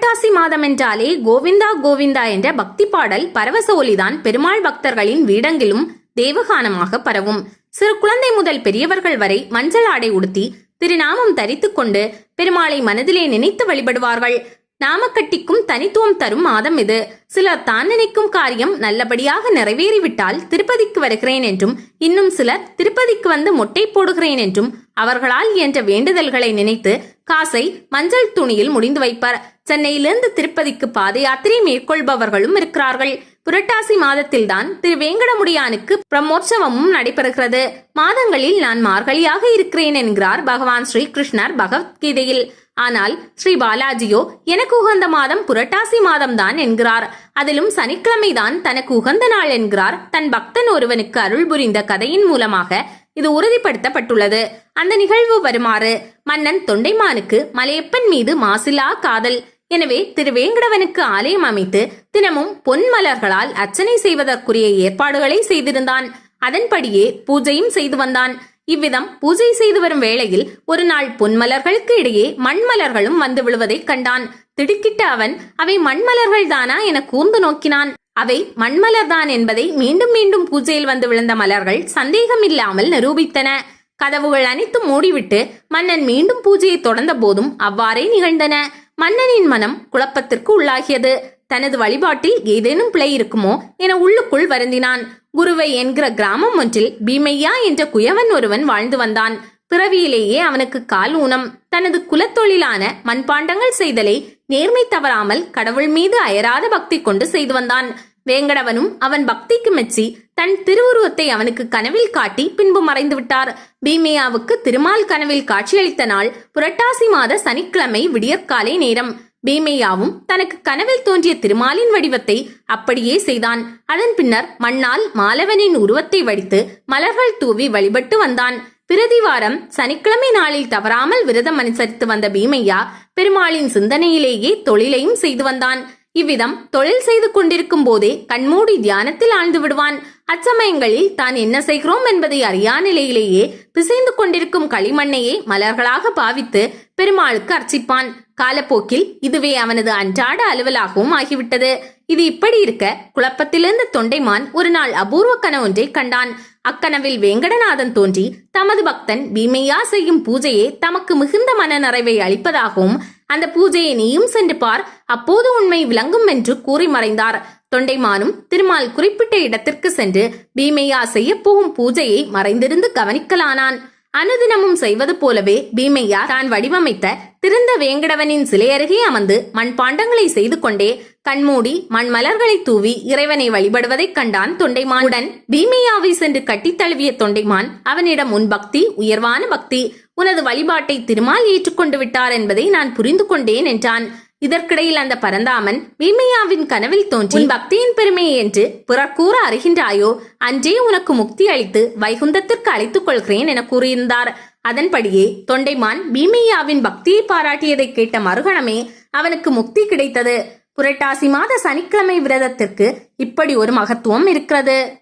புரட்டாசி மாதம் என்றாலே கோவிந்தா கோவிந்தா என்ற பக்தி பாடல் பரவச ஒலிதான் பெருமாள் பக்தர்களின் வீடெங்கிலும் தேவகானமாக பரவும். சிறு குழந்தை முதல் பெரியவர்கள் வரை மஞ்சள் ஆடை உடுத்தி திருநாமம் தரித்துக் கொண்டு பெருமாளை மனதிலே நினைத்து வழிபடுவார்கள். நாமக்கட்டிக்கும் தனித்துவம் தரும் மாதம் இது. சிலர் தான் நினைக்கும் காரியம் நல்லபடியாக நிறைவேறிவிட்டால் திருப்பதிக்கு வருகிறேன் என்றும் இன்னும் சிலர் திருப்பதிக்கு வந்து மொட்டை போடுகிறேன் என்றும் அவர்களால் இயன்ற வேண்டுதல்களை நினைத்து காசை மஞ்சள் துணியில் முடிந்து வைப்பார். சென்னையிலிருந்து திருப்பதிக்கு பாத யாத்திரை மேற்கொள்பவர்களும் இருக்கிறார்கள். புரட்டாசி மாதத்தில்தான் திரு வேங்கடமுடியானுக்கு பிரம்மோற்சவமும் நடைபெறுகிறது. மாதங்களில் நான் மார்கழியாக இருக்கிறேன் என்கிறார் பகவான் ஸ்ரீ கிருஷ்ணர் பகவத்கீதையில். ஆனால் ஸ்ரீ பாலாஜியோ எனக்கு உகந்த மாதம் புரட்டாசி மாதம்தான் என்கிறார். அதிலும் சனிக்கிழமைதான் தனக்கு உகந்த நாள் என்கிறார். தன் பக்தன் ஒருவனுக்கு அருள் புரிந்த கதையின் மூலமாக இது உறுதிப்படுத்தப்பட்டுள்ளது. அந்த நிகழ்வு வருமாறு மன்னன் தொண்டைமானுக்கு மலையப்பன் மீது மாசிலா காதல். எனவே திருவேங்கடவனுக்கு ஆலயம் அமைத்து தினமும் பொன் மலர்களால் அர்ச்சனை செய்வதற்குரிய ஏற்பாடுகளை செய்திருந்தான். அதன்படியே பூஜையும் செய்து வந்தான். இவ்விதம் பூஜை செய்து வரும் வேளையில் ஒரு நாள் பொன்மலர்களுக்கு இடையே மண்மலர்களும் வந்து விழுவதைக் கண்டான். திடுக்கிட்ட அவன் அவை மண்மலர்கள் தானா என கூர்ந்து நோக்கினான். அவை மண்மலர்தான் என்பதை மீண்டும் மீண்டும் பூஜையில் வந்து விழுந்த மலர்கள் சந்தேகமில்லாமல் நிரூபித்தன. கதவுகள் அனைத்தும் மூடிவிட்டு மன்னன் மீண்டும் பூஜையை தொடர்ந்த போதும் அவ்வாறே நிகழ்ந்தன. மன்னனின் மனம் குழப்பத்திற்கு உள்ளாகியது. தனது வழிபாட்டில் ஏதேனும் பிழை இருக்குமோ என உள்ளுக்குள் வருந்தினான். குருவை என்கிற கிராமம் ஒன்றில் பீமையா என்ற குயவன் ஒருவன் வாழ்ந்து வந்தான். பிறவியிலேயே அவனுக்கு கால் ஊனம். தனது குலத்தொழிலான மண்பாண்டங்கள் செய்தலை நேர்மை தவறாமல் கடவுள் மீது அயராத பக்தி கொண்டு செய்து வந்தான். வேங்கடவனும் அவன் பக்திக்கு மெச்சி தன் திருவுருவத்தை அவனுக்கு கனவில் காட்டி பின்பு மறைந்து விட்டார். பீமையாவுக்கு திருமால் கனவில் காட்சியளித்த நாள் புரட்டாசி மாத சனிக்கிழமை விடியற்காலை நேரம். பீமையாவும் தனக்கு கனவில் தோன்றிய திருமாலின் வடிவத்தை அப்படியே செய்தான். அதன் பின்னர் மண்ணால் மாலவனின் உருவத்தை வடித்து மலர்கள் தூவி வழிபட்டு வந்தான். பிரதிவாரம் சனிக்கிழமை நாளில் தவறாமல் விரதம் அனுசரித்து வந்த பீமையா பெருமாளின் சிந்தனையிலேயே தொழிலையும் செய்து வந்தான். இவ்விதம் தொழில் செய்து கொண்டிருக்கும் போதே கண்மூடி தியானத்தில் ஆழ்ந்து விடுவான். அச்சமயங்களில் தான் என்ன செய்கிறோம் என்பதை அறியா நிலையிலேயே பிசைந்து கொண்டிருக்கும் களிமண்ணையே மலர்களாக பாவித்து பெருமாளுக்கு அர்ச்சிப்பான். காலப்போக்கில் இதுவே அவனது அன்றாட அலுவலாகவும் ஆகிவிட்டது. இது இப்படி இருக்க குழப்பத்திலிருந்த தொண்டைமான் ஒரு நாள் அபூர்வ கனவொன்றை கண்டான். அக்கனவில் வேங்கடநாதன் தோன்றி தமது பக்தன் பீமையா செய்யும் பூஜையே தமக்கு மிகுந்த மன நிறைவை அளிப்பதாகவும் அந்த பூஜையை நீயும் சென்று பார் அப்போது உண்மை விளங்கும் என்று கூறி மறைந்தார். தொண்டைமானும் திருமால் குறிப்பிட்ட இடத்திற்கு சென்று பீமையா செய்ய போகும் பூஜையை மறைந்திருந்து கவனிக்கலானான். அனுதினமும் செய்வது போலவே பீமையா தான் வடிவமைத்த திருந்த வேங்கடவனின் சிலை அருகே அமர்ந்து மண்பாண்டங்களை செய்து கொண்டே கண்மூடி மண்மலர்களை தூவி இறைவனை வழிபடுவதைக் கண்டான் தொண்டைமானுடன் பீமையாவை சென்று கட்டித் தழுவிய தொண்டைமான் அவனிடம் உன் பக்தி உயர்வான பக்தி உனது வழிபாட்டை திருமால் ஏற்றுக்கொண்டு விட்டார் என்பதை நான் புரிந்து கொண்டேன் என்றான். இதற்கிடையில் அந்த பரந்தாமன் மீமையாவின் கனவில் தோன்றி பக்தியின் பெருமை என்று புறக்கூற கூற அறிகின்றாயோ அன்றே உனக்கு முக்தி அளித்து வைகுந்தத்திற்கு அழைத்துக் கொள்கிறேன் என கூறியிருந்தார். அதன்படியே தொண்டைமான் பீமையாவின் பக்தியை பாராட்டியதை கேட்ட மறுகணமே அவனுக்கு முக்தி கிடைத்தது. புரட்டாசி மாத சனிக்கிழமை விரதத்திற்கு இப்படி ஒரு மகத்துவம் இருக்கிறது.